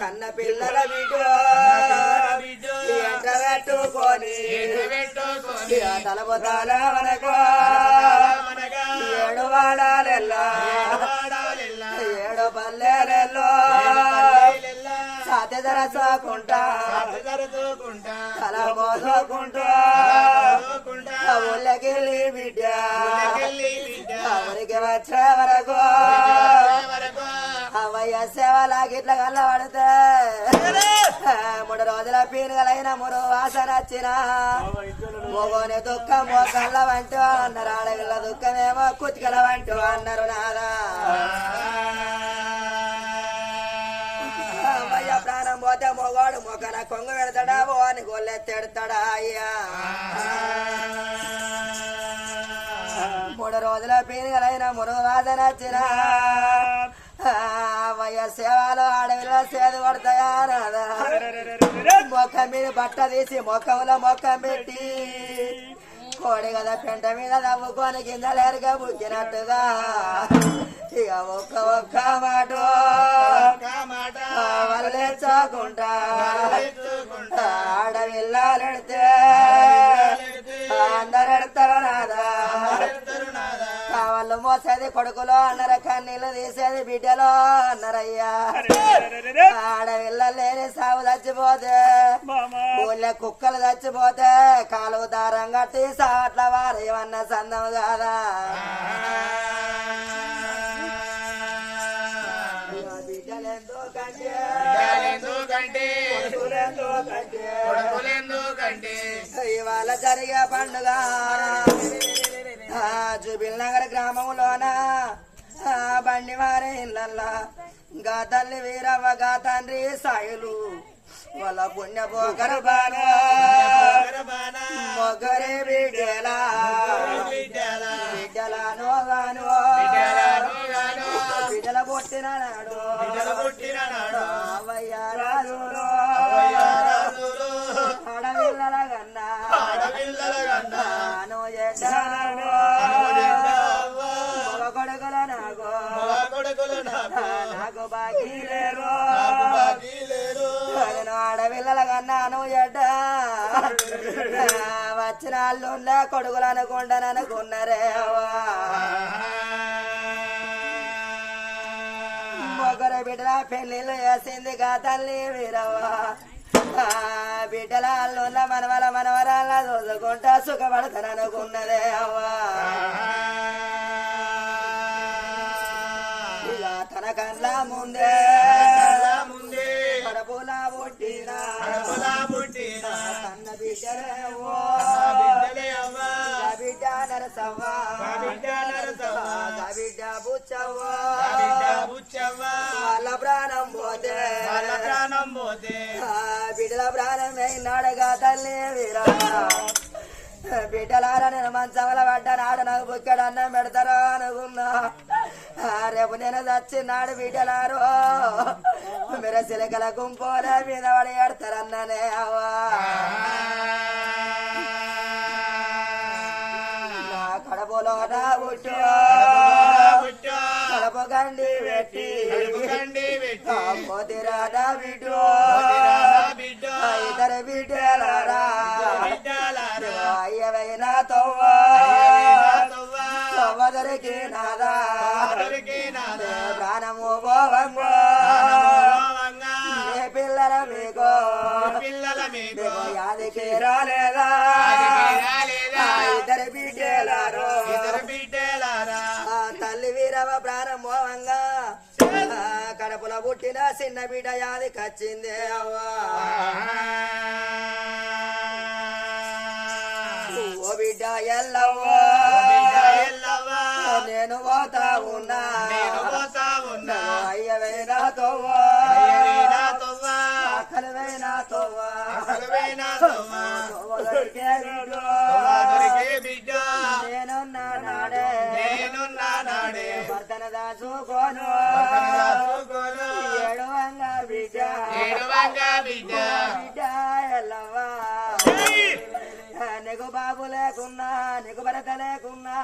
కన్న పిల్లల బిడ్డో. బిడ్డో ఎంట పెట్టుకొని. పెట్టుకొని. తలబోతాల మనకు ఏడు వాడాలెల్లా ఏడు పల్లెలెల్లో పల్లెలెల్లా సాధ్య జరసకుంటా జరుపుకుంటా తల మోసుకుంటూ ఊళ్ళకెళ్ళి బిడ్డ. ఊరికి వచ్చే వరకు. వరకు. అవయ్య సేవలా గిట్ల కళ్ళ పడితే మూడు రోజుల పీనుగలైన మూడు వాసన వచ్చిన. మొగోని దుఃఖం మోకళ్ళ వంటి అన్నారు. ఆడవిల్ల దుఃఖమేమో కుతికల వంటి అన్నారు నాదా అమ్మయ్య ప్రాణం పోతే మొగోడు మొక్కన కొంగు పెడతాడా? ఓ అని గొల్లెత్తెడతాడా అయ్యా? రోజుల పీనుగలైన వాసన వచ్చిన అమ్మయ్య సేవలు ఆడవిల్ల సేదు పడతాయా మొక్క మీద బట్ట తీసి మొక్కములో మొక్క పెట్టి కోడి కదా పెంట మీద నవ్వుకొని కింద లేరుగా బుక్కినట్టుగా ఇక ఒక్క ఒక్క మాట మాట వల్లేచుకుంటా ఆడవిల్లాలెడితే అందరు ఎడతారు నాదా? కావాళ్ళు మోసేది కొడుకులో అన్నారు కన్నీళ్ళు తీసేది బిడ్డలో అన్నారయ్యా. ఆడవిల్ల లేని సాగు చచ్చిపోతే ఊళ్ళో కుక్కలు చచ్చిపోతే కాలువ దారం కట్టి సాట్ల వారు ఏమన్నా సందం కాదా? ఇవాళ జరిగే పండుగ. జుబిల్ నగర్ గ్రామంలోన? బండి వారి ఇళ్ళల్లా. గా తల్లి వీరవ్వ గా తండ్రి సాయులు. వాళ్ళ పుణ్య పోకరు బాగా. ఆడపిల్లల ఎడ్డ వచ్చిన వాళ్ళు కొడుకులు అనుకుంటాను అనుకున్నారే బిడ్డల పెళ్ళిళ్ళు వేసింది కా తల్లి వీరవా బిడ్డల అల్లున్న మనవల మనవరాల చూసుకుంటా సుఖపడతాను అనుకున్నదే అవ్వా. తన కన్నా ముందే బిడ్డలేవో నా బిడ్డ బిడ్డ బిడ్డ బిడ్డ వాళ్ళ ప్రాణం పోతే వాళ్ళ ప్రాణం పోతే బిడ్డల ప్రాణం అయినాడుగా తల్లి వీరా బిడ్డలారా నేను మంచంలో పడ్డా నాడు నాకు బుక్కడన్నం పెడతారా అనుకున్నా రేపు నేను చచ్చినాడు బిడ్డలారు మీరు సిలకల గుంపోలే మీద పడి ఎడతారన్నానే అవ్వా నా కడపలో నా బుట్టు కడప గండి పెట్టి పోతిరా పెట్టి బిడ్డు బిడ్డ. ఇద్దరు బిడ్డలారా అయ్యవైనా తవ్వా తవ్వదరికి నాదా. ప్రాణము ఏ పిల్లల మీకు. పిల్లల మీకు. యాదికి రాలేదా? ఇద్దరు బిడ్డలారు. ఇద్దరు బిడ్డలారా? తల్లి వీరవ ఆ కడపలో పుట్టిన చిన్న బిడ్డ యాది కచ్చిందే అవ్వా. నేనున్నా నాడే భర్తన దాచుకోను భర్తను దాచుకోను. బిడ్డ బిడ్డ నీకు బాబు లేకున్నా నీకు భరత లేకున్నా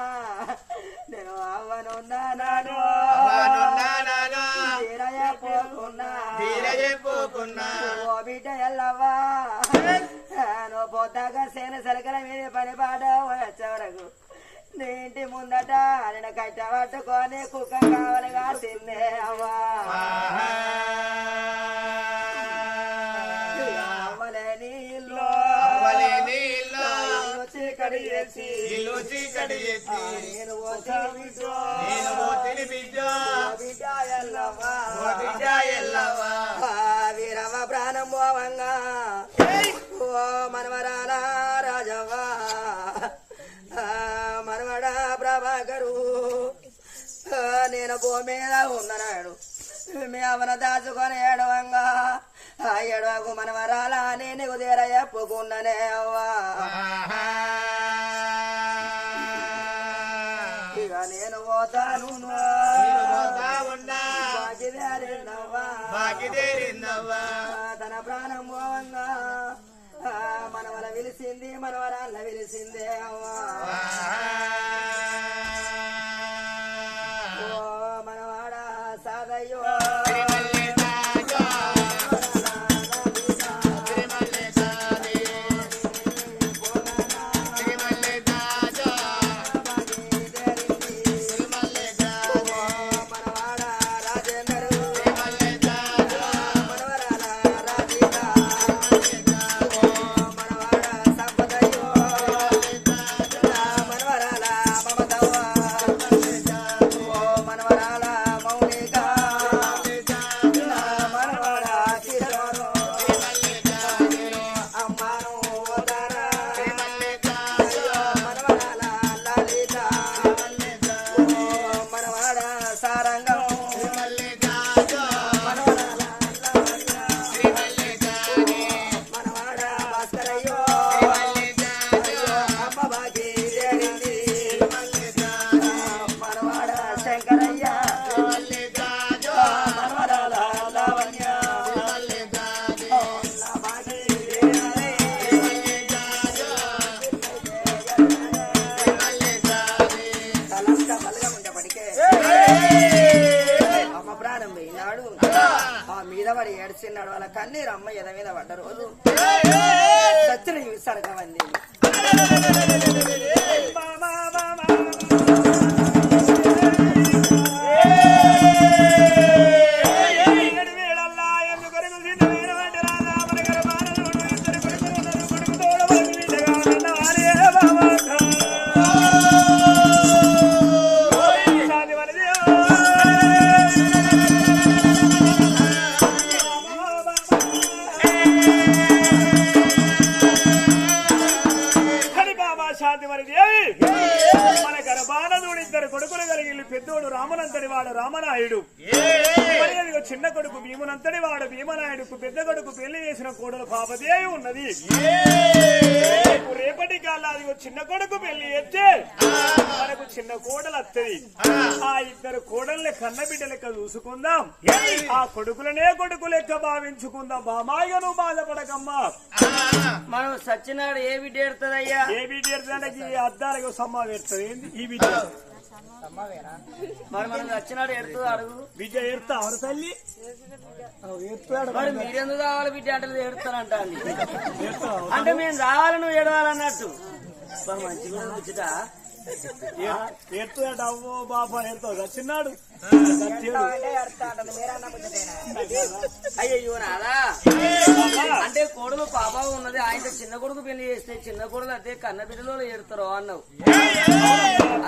నేను అవ్వనున్నా నాను అవ్వనున్నా పోకున్నా తీరయ్య పోకున్నా ఓ బిడ్డ ఎల్లవా నువ్వు పోతాగా సేన సలకల మీద పని పాట వచ్చే వరకు నీ ఇంటి ముందట నేను కట్ట పట్టుకొని కుక్క కావాలిగా తిన్నే ఇల్లు. ఇల్లు చీకటి చేసి. ఇల్లు చీకటి చేసి. మీద ఉన్ననాడు మీ అవన దాచుకొని ఏడవంగా. ఆ ఏడవకు మనవరాల నేను నీకు తీర చెప్పుకున్ననే అవ్వా. ఇక నేను పోతాను తన ప్రాణం పోవంగా. మనవల విలిసింది మనవరాళ్ళ విలిసిందే అవ్వా. చిన్న కొడుకు పెళ్ళి చేస్తే మనకు చిన్న కోడలు వత్తది ఆ ఇద్దరు కోడల్ని కన్న బిడ్డ లెక్క చూసుకుందాం. ఆ కొడుకులనే కొడుకు లెక్క భావించుకుందాం. బామాయిగా నువ్వు బాధపడకమ్మా. మనం సచ్చినాడు ఏ బిడ్డ ఎడుతుందయ్యా ఏ బిడ్డ అంటే ఈ అద్దాలకు సమ్మ పెడుతుంది ఏంది? ఈ బిడ్డ. మరి మనం సచ్చినాడు ఎడుతుంది అడుగు. బిడ్డ ఏడుతా? అవరు తల్లి. మరి మీరెందుకు కావాలి బిడ్డ అంటే ఎడుతానంట అంటే మేము రావాలి నువ్వు ఎడవాలన్నట్టు మరి అవ్వో బాబా ఏడుతావు చిన్నాడు అయ్యో నాదా అంటే కొడుకు పాప ఉన్నది ఆయన చిన్న కొడుకు పెళ్ళి చేస్తే చిన్న కొడుకు అదే కన్న బిడ్డలో ఎడతారు అన్నావు.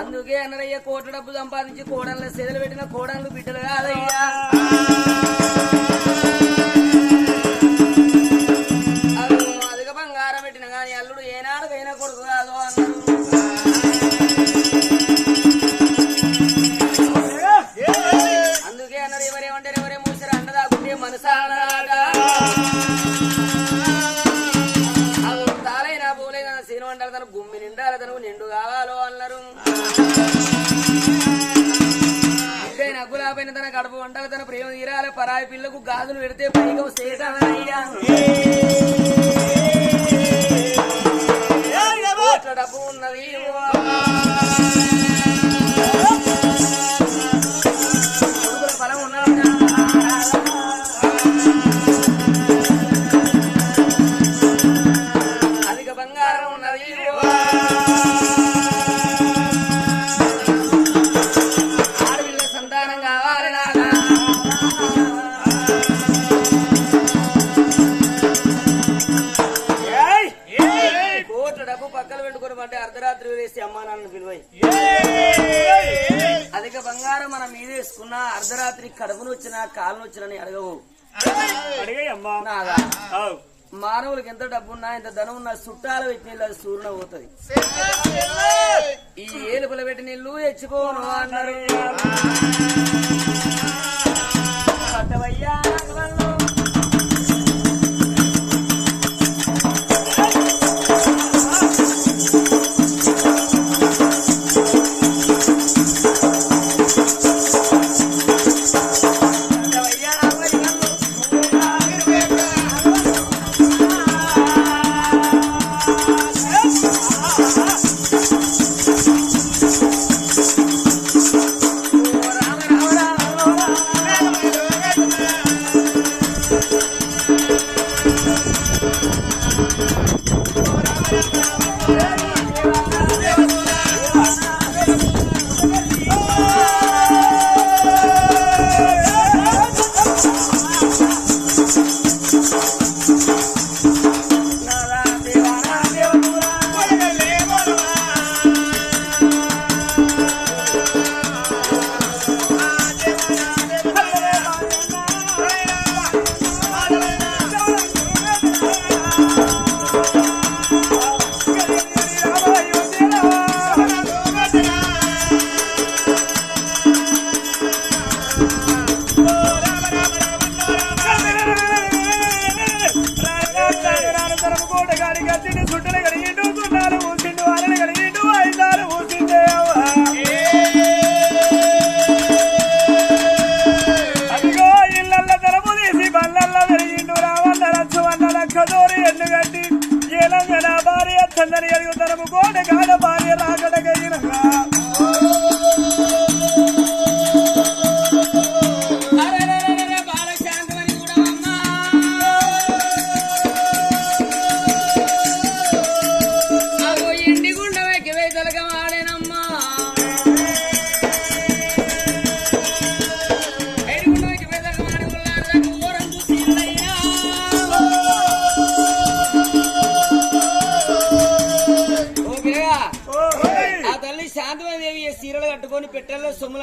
అందుకే అన్నయ్య కోట్ల డబ్బు సంపాదించి కోడళ్ళ సెదలు పెట్టిన కోడళ్ళు బిడ్డలు కాదయ్యా. వండాలి తన గుమ్మి నిండాలి తనకు నిండు కావాలో అన్నారు. ఇదే నగ్గులాపైన తన కడుపు వండాలి తన ప్రేమ తీరాలి పరాయి పిల్లకు గాజులు పెడితే పైగా సేటయ్యా డబ్బు ఉన్నది నాన్న పిలువై అధిక బంగారం మనం మీద వేసుకున్నా అర్ధరాత్రి కడుపును వచ్చినా కాళ్ళను వచ్చినని అడగవు. మానవులకు ఎంత డబ్బు ఉన్నా ఎంత ధనం ఉన్నా చుట్టాలు పెట్టిన నీళ్ళు అది సూర్యున పోతుంది ఈ ఏలుపుల పెట్టి నీళ్ళు తెచ్చుకోను అన్నారు.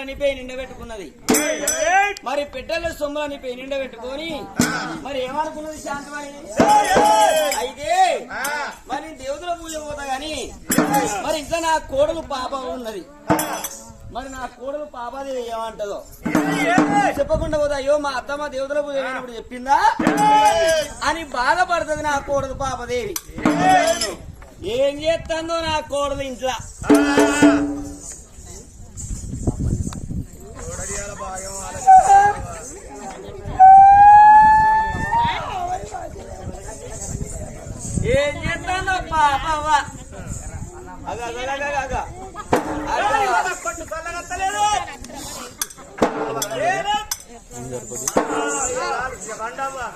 సొమ్ములని పోయి నిండబెట్టుకున్నది. మరి పెట్టెల్లో సొమ్ములని పోయి నిండబెట్టుకొని మరి ఏమనుకున్నది శాంతమని అయితే మరి దేవుతుల పూజ పోతా గాని మరి ఇంకా నా కోడలు పాప ఉన్నది. మరి నా కోడలు పాపాదేవి ఏమంటదో? చెప్పకుండా పోతా అయ్యో మా అత్తమ్మ దేవతల పూజ అయినప్పుడు చెప్పిందా? అని బాధపడుతుంది నా కోడలు పాపదేవి. ఏం చేస్తుందో నా కోడలు ఇంట్లో?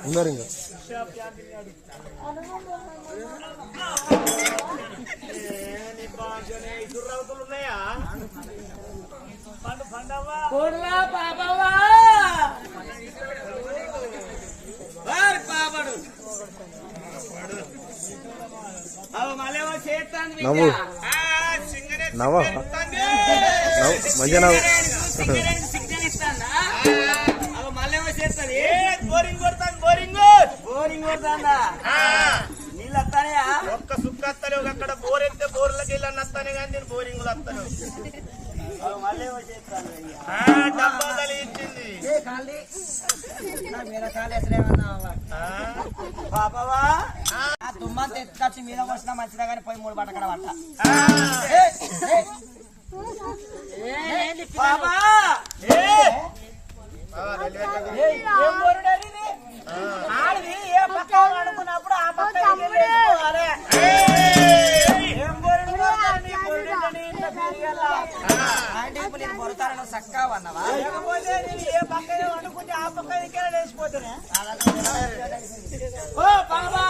ఉన్నారు ఇంకా ఉన్నాయా పండు పండవ్వా నవ్వు. నవ్వ? నవ్వు. మంచిగా నవ్వు. బోరింగ్ బోరింగ్ బోరింగ్ ఒక్క సుక్క వస్తలేవు అక్కడ బోర్ ఎత్తే బోర్లకి వెళ్ళి వస్తానే కానీ నేను బోరింగ్లు వస్తాను డబ్బా పాపవా ఎత్తుకొచ్చి మీద వచ్చినా మంచిదా కానీ పోయి మూడు పట్టకడ పట్ట బాబా! ఏం! బోరుడేది ఇది? ఆడిది ఏ పక్క అనుకున్నప్పుడు ఆ పక్క వెళ్ళేసుకోవాలి. ఏం బోరుడు నీ బోరుడు నీ ఇంట్లో పెరిగేలా. అంటే ఇప్పుడు నేను బొరతాను సక్కా అన్నవా? లేకపోతే నేను ఏ పక్క అనుకుంటే ఆ పక్క దిక్కే లేచిపోతున్నా? ఓ బాబా!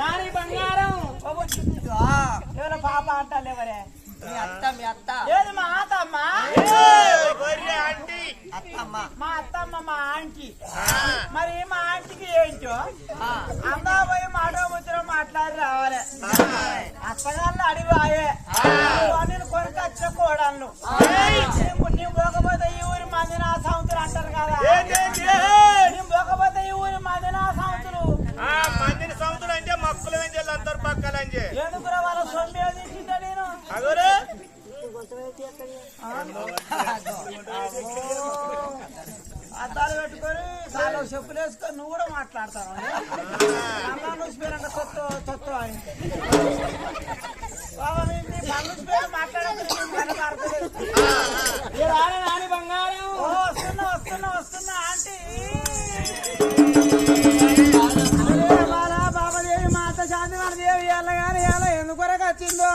నాని బంగారం! ఎవరో పాప అంటాలేవరే మీ అత్త మీ అత్త. ఏది మా అత్తమ్మ? గొర్రె ఆంటీ. అత్తమ్మ. మా అత్తమ్మ మా ఆంటీ. మరి మా ఆంటీకి ఏంటో? అందా పోయి మాట మాట్లాడి రావాలి. అత్తగాళ్ళు అడిగాయే నేను కొనుక వచ్చిన కోడళ్ళు. నేను పోకపోతే ఈ ఊరి మంది నా సంవత్సరం అంటారు కదా. నేను పోకపోతే ఈ ఊరి మంది నా సంవత్సరం ఆ మందిని సముద్రం అంటే మక్కులు అందరు పక్కలంజే? ఎందుకురా వాళ్ళ సొమ్మే తీసిందా నేను అగోరు అద్దాలు పెట్టుకొని చాలా చెప్పులు వేసుకొని నువ్వు కూడా మాట్లాడతావు? అన్నా నువ్వు పేరంట తొత్తు తొత్తు అని బాబా నీ నీ పనులు పేరు మాట్లాడలేదు నాని బంగారం? వస్తున్నా వస్తున్నా వస్తున్నా ఆంటీ. బాలా బాబాదేవి మాత శాంతి మన దేవి ఎల్ల గాని ఎలా ఎందుకొరకు వచ్చిందో?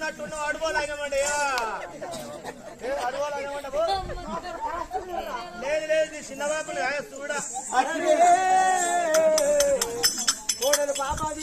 వట్టి షాప్ ఉన్నట్టు అడుగోలాగమండి లేదు లేదు నీ చిన్న బాబులు చూడా. కోడలు పాపాది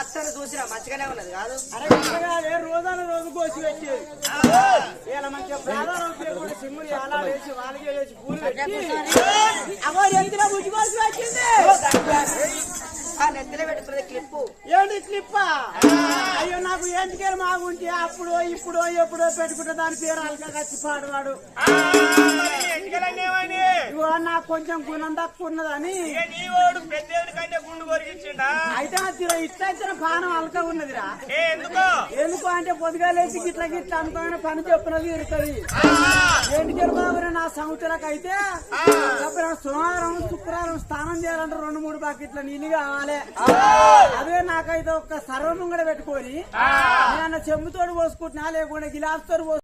అత్తను చూసినా మంచిగానే ఉన్నది కాదు అరే అట్ట రోజు కోసి పెట్టేది ఇలా మంచిగా ప్రాధాన్యం లేకుండా సిమ్ములు ఎలా వేసి వాళ్ళకే వేసి పూలు పెట్టి అమ్మో కోసి వచ్చింది నెత్తిలో పెట్టుకునే క్లిప్పు. ఏంటి క్లిప్పా? అయ్యో నాకు ఏంటికే మాగుంటే అప్పుడు ఇప్పుడు ఎప్పుడో పెట్టుకుంటే దాని పేరు అల్కా కచ్చి పాడవాడు. నాకు కొంచెం గుణం తక్కువ ఉన్నదని. ఇక నీ ఓడు పెద్దోడి కంటే గుండు కొరికిచ్చిండా అయితే అది ఇట్లా ఇచ్చిన పానం అల్క ఉన్నదిరా. ఏ ఎందుకో ఎందుకు అంటే పొద్దుగా లేచి గిట్ల గిట్ల అనుకున్న పని చెప్పినది ఇరుతుంది ఏంటికి బాబు నా సంవత్సరాలకు అయితే అప్పుడు సోమవారం శుక్రవారం స్నానం చేయాలంటే రెండు మూడు బకెట్ల నీళ్ళు కావాలి. అదే నాకైతే ఒక్క సర్వం కూడా పెట్టుకొని నేను పోసుకుంటున్నా లేకుండా గిలాసుతో